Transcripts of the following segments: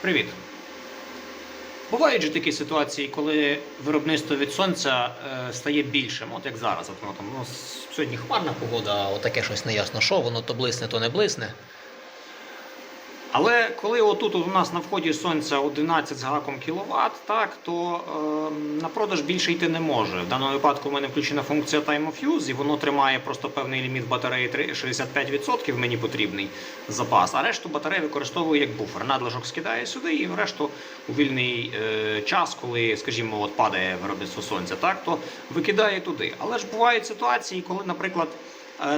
Привіт. Бувають же такі ситуації, коли виробництво від сонця е, стає більшим, от як зараз. От ну, там ну, сьогодні хмарна погода, отаке щось неясно, що воно то блисне, то не блисне. Але коли отут у нас на вході сонця 11 з гаком кВт, так, то е, на продаж більше йти не може. В даному випадку в мене включена функція Time of Use, і воно тримає просто певний ліміт батареї 65% мені потрібний запас, а решту батареї використовую як буфер. Надлишок скидає сюди, і решту у вільний е, час, коли, скажімо, от падає виробництво сонця, так, то викидає туди. Але ж бувають ситуації, коли, наприклад,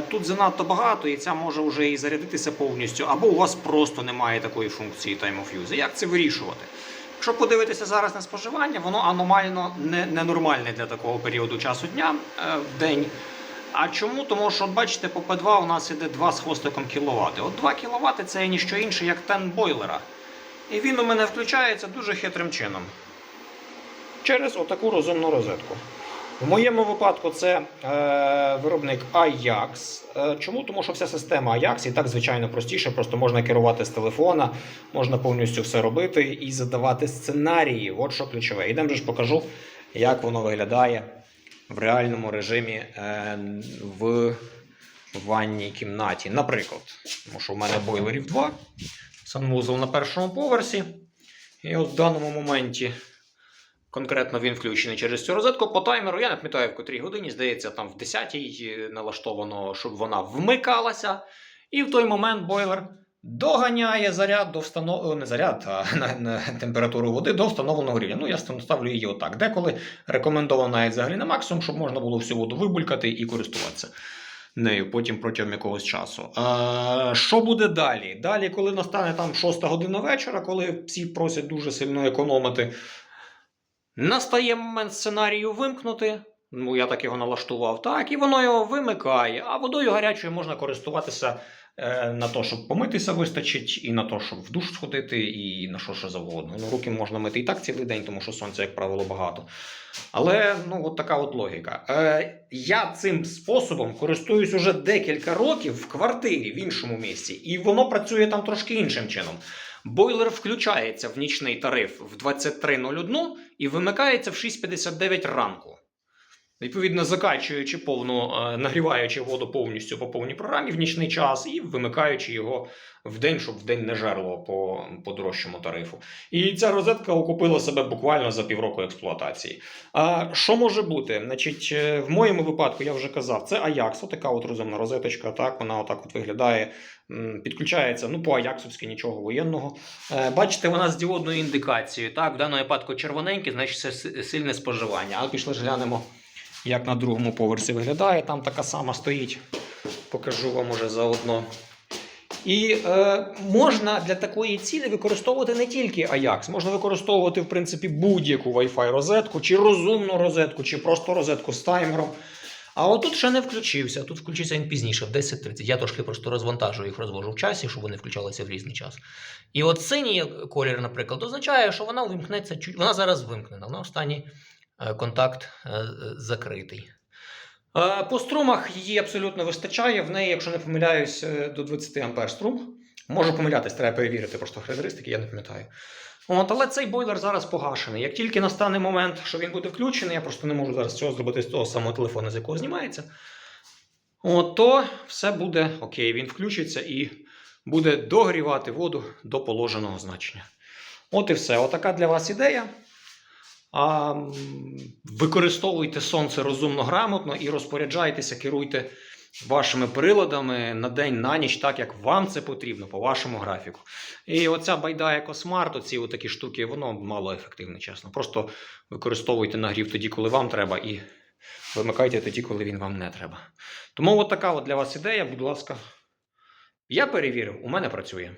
Тут занадто багато, і ця може вже і зарядитися повністю, або у вас просто немає такої функції Time of Use. Як це вирішувати? Якщо подивитися зараз на споживання, воно аномально ненормальне для такого періоду часу дня е, в день. А чому? Тому що, от бачите, по P2 у нас іде 2 з хвостиком кВт. От 2 кВт це ніщо інше, як тен бойлера. І він у мене включається дуже хитрим чином. Через отаку розумну розетку. В моєму випадку це е, виробник Ajax. Е, чому? Тому що вся система Ajax і так звичайно простіше, просто можна керувати з телефона, можна повністю все робити і задавати сценарії. От що ключове. Ідемо ж покажу, як воно виглядає в реальному режимі е, в ванній кімнаті. Наприклад, тому що в мене бойлерів два, санвузол на першому поверсі. І от в даному моменті. Конкретно він включений через цю розетку. По таймеру я не пам'ятаю в котрій годині, здається, там в 10-й налаштовано, щоб вона вмикалася. І в той момент бойлер доганяє заряд до встановленого, не заряд, а на, на температуру води до встановленого рівня. Ну, я ставлю її отак. Деколи рекомендовано навіть взагалі на максимум, щоб можна було всю воду вибулькати і користуватися нею потім протягом якогось часу. А, що буде далі? Далі, коли настане там 6 година вечора, коли всі просять дуже сильно економити. Настає момент сценарію вимкнути. Ну, я так його налаштував, так, і воно його вимикає, а водою гарячою можна користуватися е, на те, щоб помитися вистачить, і на те, щоб в душ сходити, і на що що завгодно. Ну, руки можна мити і так цілий день, тому що сонця, як правило, багато. Але ну, от така от логіка. Е, я цим способом користуюсь уже декілька років в квартирі в іншому місці, і воно працює там трошки іншим чином. Бойлер включається в нічний тариф в 23.01 і вимикається в 6.59 ранку. Відповідно, закачуючи повну, е, нагріваючи воду повністю по повній програмі в нічний час і вимикаючи його в день, щоб в день не жерло по, по дорожчому тарифу. І ця розетка окупила себе буквально за півроку експлуатації. А що може бути? Значить, е, в моєму випадку я вже казав, це Ajax, отака от розумна розеточка. Так, вона отак от виглядає. Підключається ну, по Аяксовськи нічого воєнного. Е, Бачите, вона з діодною індикацією. Так, в даному випадку червоненький, значить це сильне споживання. А пішли ж глянемо, як на другому поверсі виглядає. Там така сама стоїть. Покажу вам уже заодно. І е, можна для такої цілі використовувати не тільки Ajax, можна використовувати, в принципі, будь-яку Wi-Fi розетку, чи розумну розетку, чи просто розетку з таймером. А отут ще не включився. Тут включиться він пізніше, в 10.30. Я трошки просто розвантажую їх, розвожу в часі, щоб вони включалися в різний час. І от синій колір, наприклад, означає, що вона увімкнеться чуть. Вона зараз вимкнена. На останній контакт е, е, закритий. Е, По струмах її абсолютно вистачає. В неї, якщо не помиляюсь, е, до 20 ампер струм. Можу помилятись, треба перевірити просто характеристики, я не пам'ятаю. От, але цей бойлер зараз погашений. Як тільки настане момент, що він буде включений, я просто не можу зараз цього зробити з того самого телефону, з якого знімається. От, то все буде окей, він включиться і буде догрівати воду до положеного значення. От і все. Отака для вас ідея. А, використовуйте сонце розумно грамотно і розпоряджайтеся, керуйте вашими приладами на день, на ніч, так як вам це потрібно, по вашому графіку. І оця байда екосмарт, оці такі штуки, воно мало ефективне, чесно. Просто використовуйте нагрів тоді, коли вам треба, і вимикайте тоді, коли він вам не треба. Тому от така от для вас ідея, будь ласка. Я перевірив, у мене працює.